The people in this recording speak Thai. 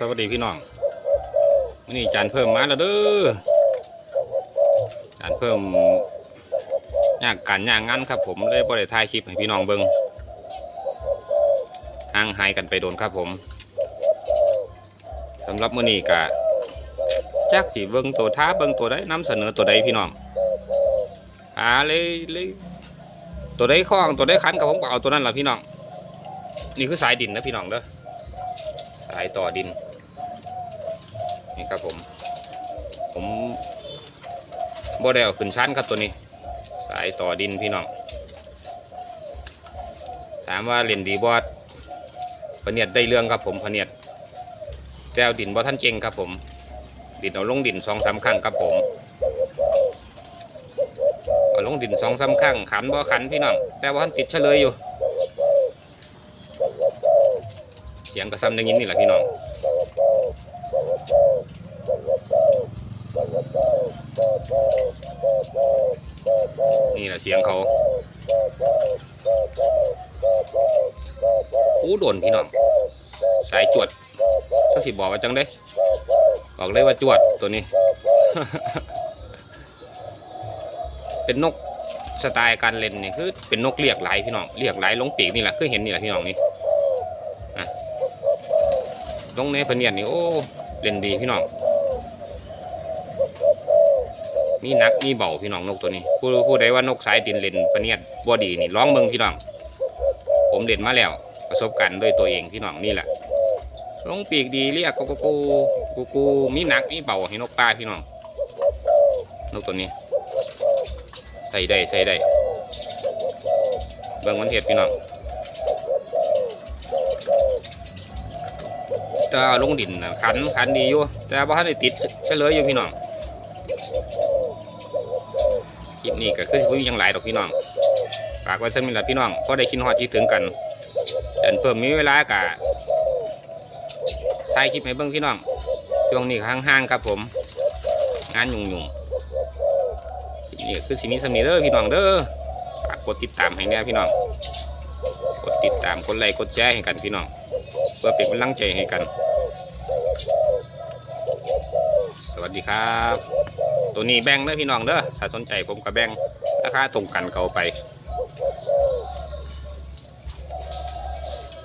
สวัสดีพี่น้องวันนี้จานเพิ่มมาแล้วเด้อจานเพิ่มยากการยากงานครับ ผมเลยบริถ่ายคลิปให้พี่น้องเบิ่งห่างหายกันไปโดนครับผมสำหรับมื้อนี้กะจักสิเบิ่งตัวท้าเบิ่งตัวใดนำเสนอตัวใดพี่น้องหาเลยเลยตัวใดคล้องตัวใดคันกับผมก็เอาตัวนั้นล่ะพี่น้องนี่คือสายดินนะพี่น้องเด้อายต่อดินนี่ครับผม ผมบ่ได้เอาขึ้นชั้นครับตัวนี้ สายต่อดินพี่น้อง ถามว่าเล่นดีบอดพเนียดได้เรื่องครับผมพเนียดแต่เอาดินบ่ท่านเจงครับผม ดินเอาลงดินสองสามครั้งครับผมเอาลงดินสองสามครั้งขันบ่ขันพี่น้องแต่ว่าท่านติดเฉลยอยู่ เสียงกระซ้ำได้ยินนี่แหละพี่น้องนี่แหละเสียงเขาอู้โดนพี่น้องสายจวดก็สิบอกว่าจังได้บอกเลยว่าจวดตัวนี้ เป็นนกสไตล์การเล่นนี่คือเป็นนกเรียกไหลพี่น้องเรียกไหลลงปีกนี่แหละคือเห็นนี่แหละพี่น้องนี่ ลงในพะเนียดนี่โอ้เล่นดีพี่น้อง มีนักมีเบาพี่น้องนกตัวนี้ ผู้ผู้ใดว่านกสายดินเล่นพะเนียดบ่ดีนี่ร้องเมืองพี่น้อง ผมเล่นมาแล้ว ประสบการณ์ด้วยตัวเองพี่น้องนี่แหละลงปีกดีเรียกกูกูกูกูมีหนักมีเบาให้นกปลาพี่น้องนกตัวนี้ใส่ได้ใส่ได้เบิ่งวันเทียดพี่น้อง จะลงดินขันขันดีอยู่แต่ว่าถ้าได้ติดเฉลยอยู่พี่น้องคลิปนี้ก็คือผมยังหลายดอกพี่น้องฝากไว้สักนิดละพี่น้องพอได้คิดฮอดคิดถึงกันเดินเพิ่มมีเวลากะถ่ายคลิปให้เบิ่งพี่น้องช่วงนี้ห่างๆครับผม งานยุ่งๆคลิปนี้คือสิมีสมีเด้อพี่น้องเด้อฝากกดติดตามให้แน่พี่น้อง กดติดตามกดไลค์กดแชร์ให้กันพี่น้อง พื่อเป็นกำลังใจให้กัน สวัสดีครับ ตัวนี้แบ่งเด้อพี่น้องเด้อถ้าสนใจผมก็แบ่งราคาตรงกันเก่าไป